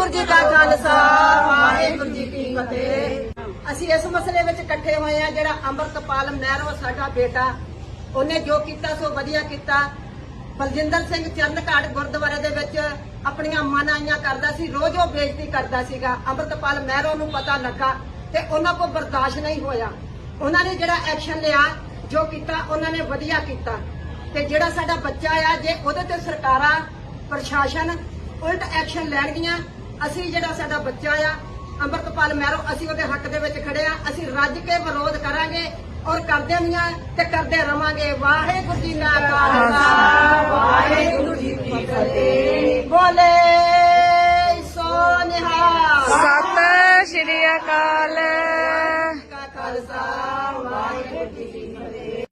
ਵਾਹਿਗੁਰੂ ਜੀ ਕਾ ਖਾਲਸਾ, ਵਾਹਿਗੁਰੂ ਜੀ ਕੀ ਫਤਿਹ। ਅਸੀਂ ਇਸ ਮਸਲੇ ਵਿੱਚ ਇਕੱਠੇ ਹੋਏ ਆ ਜਿਹੜਾ ਅੰਮ੍ਰਿਤਪਾਲ ਮਹਿਰੋ ਸਾਡਾ ਬੇਟਾ, ਉਹਨੇ ਜੋ ਕੀਤਾ ਸੋ ਵਧੀਆ ਕੀਤਾ। ਬਲਜਿੰਦਰ ਸਿੰਘ ਚਰਨਘਾਟ ਗੁਰਦੁਆਰੇ ਦੇ ਵਿੱਚ ਆਪਣੀਆਂ ਮਨਾਈਆਂ ਕਰਦਾ ਸੀ, ਰੋਜ਼ ਉਹ ਬੇਇੱਜ਼ਤੀ ਕਰਦਾ ਸੀਗਾ। ਅੰਮ੍ਰਿਤਪਾਲ ਮਹਿਰੋ ਨੂੰ ਪਤਾ ਲੱਗਾ ਤੇ ਉਹਨਾਂ ਕੋਲ ਬਰਦਾਸ਼ਤ ਨਹੀਂ ਹੋਇਆ। ਉਹਨਾਂ ਨੇ ਜਿਹੜਾ ਐਕਸ਼ਨ ਲਿਆ, ਜੋ ਕੀਤਾ, ਉਹਨਾਂ ਨੇ ਵਧੀਆ ਕੀਤਾ। ਤੇ ਜਿਹੜਾ ਸਾਡਾ ਬੱਚਾ ਆ, ਜੇ ਉਹਦੇ ਤੇ ਸਰਕਾਰਾਂ, ਪ੍ਰਸ਼ਾਸਨ ਉਲਟ ਐਕਸ਼ਨ ਲੈਣਗੀਆਂ ਅਸੀਂ ਜਿਹੜਾ ਸਾਡਾ ਬੱਚਾ ਆ ਅੰਮ੍ਰਿਤਪਾਲ ਮਹਿਰੋ ਅਸੀਂ ਉਹਦੇ ਹੱਕ ਦੇ ਵਿੱਚ ਖੜੇ ਆ। ਅਸੀਂ ਰੱਜ ਕੇ ਵਿਰੋਧ ਕਰਾਂਗੇ ਔਰ ਕਰਦੇ ਵੀਆਂ ਤੇ ਕਰਦੇ ਰਵਾਂਗੇ। ਵਾਹਿਗੁਰੂ ਜੀ ਕਾ ਖਾਲਸਾ ਵਾਹਿਗੁਰੂ ਜੀ ਕੀ ਫਤਿਹ। ਬੋਲੇ ਸੋ ਨਿਹਾਲ। ਸਤਿ ਸ਼੍ਰੀ ਅਕਾਲ। ਕਾ ਖਾਲਸਾ ਵਾਹਿਗੁਰੂ ਜੀ ਕੀ ਫਤਿਹ।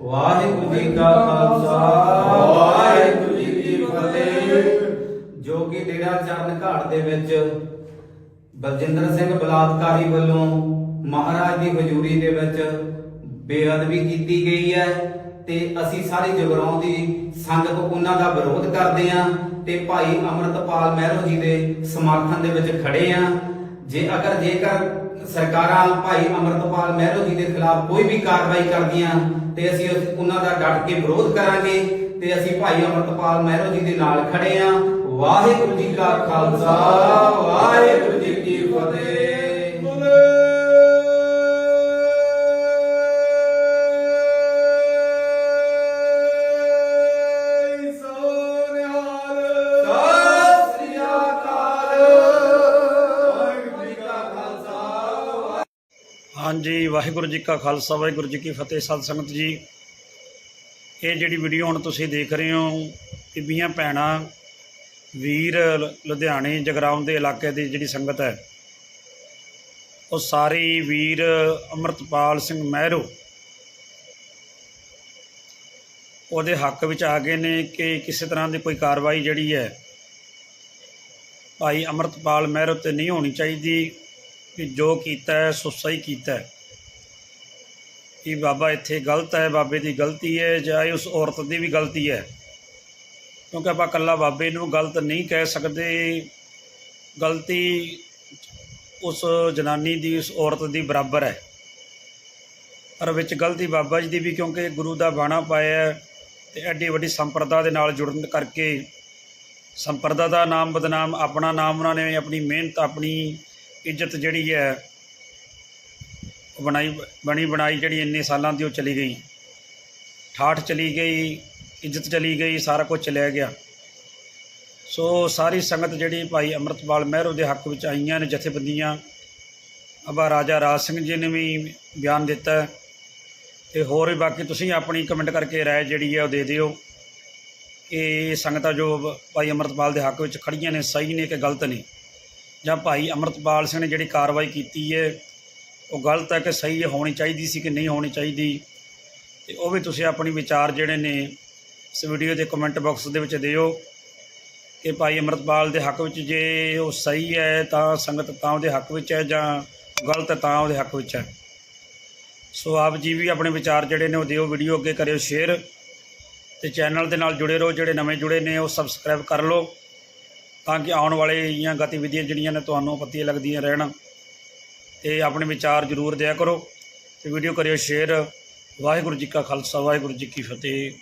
ਵਾਹਿਗੁਰੂ ਜੀ ਕਾ ਖਾਲਸਾ ਚਰਨ ਦੇ ਵਿੱਚ ਬਲਜਿੰਦਰ ਸਿੰਘ ਬਲਾਤਕਾਰੀ ਵੱਲੋਂ ਮਹਾਰਾਜ ਦੀ ਹਜ਼ੂਰੀ ਦੇ ਵਿੱਚ ਬੇਅਦਬੀ ਕੀਤੀ ਗਈ ਹੈ ਤੇ ਅਸੀਂ ਸਾਰੀ ਜਗਰਾਉਂ ਦੀ ਸੰਗਤ ਉਹਨਾਂ ਦਾ ਵਿਰੋਧ ਕਰਦੇ ਹਾਂ ਤੇ ਭਾਈ ਅਮਰਤਪਾਲ ਮਹਿਰੋ ਜੀ ਦੇ ਸਮਰਥਨ ਦੇ ਵਿੱਚ ਖੜੇ ਹਾਂ। ਜੇ ਅਗਰ ਜੇਕਰ ਸਰਕਾਰਾਂ ਭਾਈ ਅਮਰਤਪਾਲ ਮਹਿਰੋ ਜੀ ਦੇ ਖਿਲਾਫ ਕੋਈ ਵੀ ਕਾਰਵਾਈ ਕਰਦੀਆਂ ਤੇ ਅਸੀਂ ਉਸ- ਉਹਨਾਂ ਦਾ ਡਟ ਕੇ ਵਿਰੋਧ ਕਰਾਂਗੇ ਤੇ ਅਸੀਂ ਭਾਈ ਅਮਰਤਪਾਲ ਮਹਿਰੋ ਜੀ ਦੇ ਨਾਲ ਖੜੇ ਆਂ ਵਾਹਿਗੁਰੂ ਜੀ ਕਾ ਖਾਲਸਾ, ਵਾਹਿਗੁਰੂ ਜੀ ਕੀ ਫਤਿਹ। ਵਾਹਿਗੁਰੂ ਹਾਂਜੀ, ਵਾਹਿਗੁਰੂ ਜੀ ਕਾ ਖਾਲਸਾ, ਵਾਹਿਗੁਰੂ ਜੀ ਕੀ ਫਤਿਹ। ਸਤ ਸੰਗਤ ਜੀ, ਇਹ ਜਿਹੜੀ ਵੀਡੀਓ ਹੁਣ ਤੁਸੀਂ ਦੇਖ ਰਹੇ ਹੋ ਬੀਬੀਆਂ ਭੈਣਾਂ ਵੀਰ ਲੁਧਿਆਣੇ ਜਗਰਾਉਂ ਦੇ ਇਲਾਕੇ ਦੀ ਜਿਹੜੀ ਸੰਗਤ ਹੈ, ਉਹ ਸਾਰੀ ਵੀਰ ਅਮਰਤਪਾਲ ਸਿੰਘ ਮਹਿਰੋ ਉਹਦੇ ਹੱਕ ਵਿੱਚ ਆ ਗਏ ਨੇ ਕਿ ਕਿਸੇ ਤਰ੍ਹਾਂ ਦੀ ਕੋਈ ਕਾਰਵਾਈ ਜਿਹੜੀ ਹੈ, ਭਾਈ ਅਮਰਤਪਾਲ ਮਹਿਰੋ ਤੇ ਨਹੀਂ ਹੋਣੀ ਚਾਹੀਦੀ ਕਿ ਜੋ ਕੀਤਾ ਹੈ, ਸੋ ਸਹੀ ਕੀਤਾ ਹੈ। ਕਿ ਬਾਬਾ ਇੱਥੇ ਗਲਤ ਹੈ, ਬਾਬੇ ਦੀ ਗਲਤੀ ਹੈ, ਜਾਂ ਉਸ ਔਰਤ ਦੀ ਵੀ ਗਲਤੀ ਹੈ। ਕਿਉਂਕਿ ਆਪਾਂ ਕੱਲਾ ਬਾਬੇ ਨੂੰ ਗਲਤ ਨਹੀਂ ਕਹਿ ਸਕਦੇ। ਗਲਤੀ ਉਸ ਜਨਾਨੀ ਦੀ, ਉਸ ਔਰਤ ਦੀ ਬਰਾਬਰ ਹੈ। ਪਰ ਵਿੱਚ ਗਲਤੀ ਬਾਬਾ ਜੀ ਦੀ ਵੀ ਕਿਉਂਕਿ ਗੁਰੂ ਦਾ ਬਾਣਾ ਪਾਇਆ ਹੈ ਤੇ ਐਡੀ ਵੱਡੀ ਸੰਪਰਦਾ ਦੇ ਨਾਲ ਜੁੜਨ ਕਰਕੇ ਸੰਪਰਦਾ ਦਾ ਨਾਮ ਬਦਨਾਮ, ਆਪਣਾ ਨਾਮ ਉਹਨਾਂ ਨੇ ਆਪਣੀ ਮਿਹਨਤ, ਆਪਣੀ ਇੱਜ਼ਤ ਜਿਹੜੀ ਹੈ ਉਹ ਬਣਾਈ, ਬਣੀ ਬਣਾਈ ਜਿਹੜੀ ਇੰਨੇ ਸਾਲਾਂ ਦੀ ਉਹ ਚਲੀ ਗਈ। ਠਾਠ ਚਲੀ ਗਈ। ਇੱਜ਼ਤ ਚਲੀ ਗਈ, ਸਾਰਾ ਕੁਝ ਚਲਿਆ ਗਿਆ। ਸੋ ਸਾਰੀ ਸੰਗਤ ਜਿਹੜੀ ਭਾਈ ਅੰਮ੍ਰਿਤਪਾਲ ਮਹਿਰੋ ਦੇ ਹੱਕ ਵਿੱਚ ਆਈਆਂ ਨੇ ਜਥੇਬੰਦੀਆਂ, ਅਬਾ ਰਾਜਾ ਰਾਜ ਸਿੰਘ ਜੀ ਨੇ ਵੀ ਬਿਆਨ ਦਿੱਤਾ ਹੈ। ਤੇ ਹੋਰ ਵੀ ਬਾਕੀ ਤੁਸੀਂ ਆਪਣੀ ਕਮੈਂਟ ਕਰਕੇ ਰਾਏ ਜਿਹੜੀ ਹੈ ਉਹ ਦੇ ਦਿਓ ਕਿ ਸੰਗਤਾਂ ਜੋ ਭਾਈ ਅੰਮ੍ਰਿਤਪਾਲ ਦੇ ਹੱਕ ਵਿੱਚ ਖੜੀਆਂ ਨੇ, ਸਹੀ ਨੇ ਕਿ ਗਲਤ ਨੇ? ਜਾਂ ਭਾਈ ਅਮਰਤਪਾਲ ਸਿੰਘ ਨੇ ਜਿਹੜੀ ਕਾਰਵਾਈ ਕੀਤੀ ਹੈ, ਉਹ ਗਲਤ ਹੈ ਕਿ ਸਹੀ ਹੋਣੀ ਚਾਹੀਦੀ ਸੀ ਕਿ ਨਹੀਂ ਹੋਣੀ ਚਾਹੀਦੀ? ਤੇ ਉਹ ਵੀ ਤੁਸੀਂ ਆਪਣੀ ਵਿਚਾਰ ਜਿਹੜੇ ਨੇ ਇਸ ਵੀਡੀਓ ਦੇ ਕਮੈਂਟ ਬਾਕਸ ਦੇ ਵਿੱਚ ਦਿਓ ਕਿ ਭਾਈ ਅਮਰਤਪਾਲ ਦੇ ਹੱਕ ਵਿੱਚ ਜੇ ਉਹ ਸਹੀ ਹੈ ਤਾਂ ਸੰਗਤ ਤਾਂ ਉਹਦੇ ਹੱਕ ਵਿੱਚ ਹੈ ਜਾਂ ਗਲਤ ਤਾਂ ਉਹਦੇ ਹੱਕ ਵਿੱਚ ਹੈ। ਸੋ ਆਪ ਜੀ ਵੀ ਆਪਣੇ ਵਿਚਾਰ ਜਿਹੜੇ ਨੇ ਉਹ ਦਿਓ ਵੀਡੀਓ ਅੱਗੇ ਕਰਿਓ ਸ਼ੇਅਰ ਤੇ ਚੈਨਲ ਦੇ ਨਾਲ ਜੁੜੇ ਰਹੋ, ਜਿਹੜੇ ਨਵੇਂ ਜੁੜੇ ਨੇ ਉਹ ਸਬਸਕ੍ਰਾਈਬ ਕਰ ਲਓ ਤਾਂ ਕਿ ਆਉਣ ਵਾਲੀਆਂ ਗਤੀਵਿਧੀਆਂ ਜਿਹੜੀਆਂ ਨੇ ਤੁਹਾਨੂੰ ਪਤੀਆਂ ਲੱਗਦੀਆਂ ਰਹਿਣ ਤੇ ਆਪਣੇ ਵਿਚਾਰ ਜ਼ਰੂਰ ਦਿਆ ਕਰੋ ਤੇ ਵੀਡੀਓ ਕਰਿਓ ਸ਼ੇਅਰ ਵਾਹਿਗੁਰੂ ਜੀ ਕਾ ਖਾਲਸਾ, ਵਾਹਿਗੁਰੂ ਜੀ ਕੀ ਫਤਿਹ।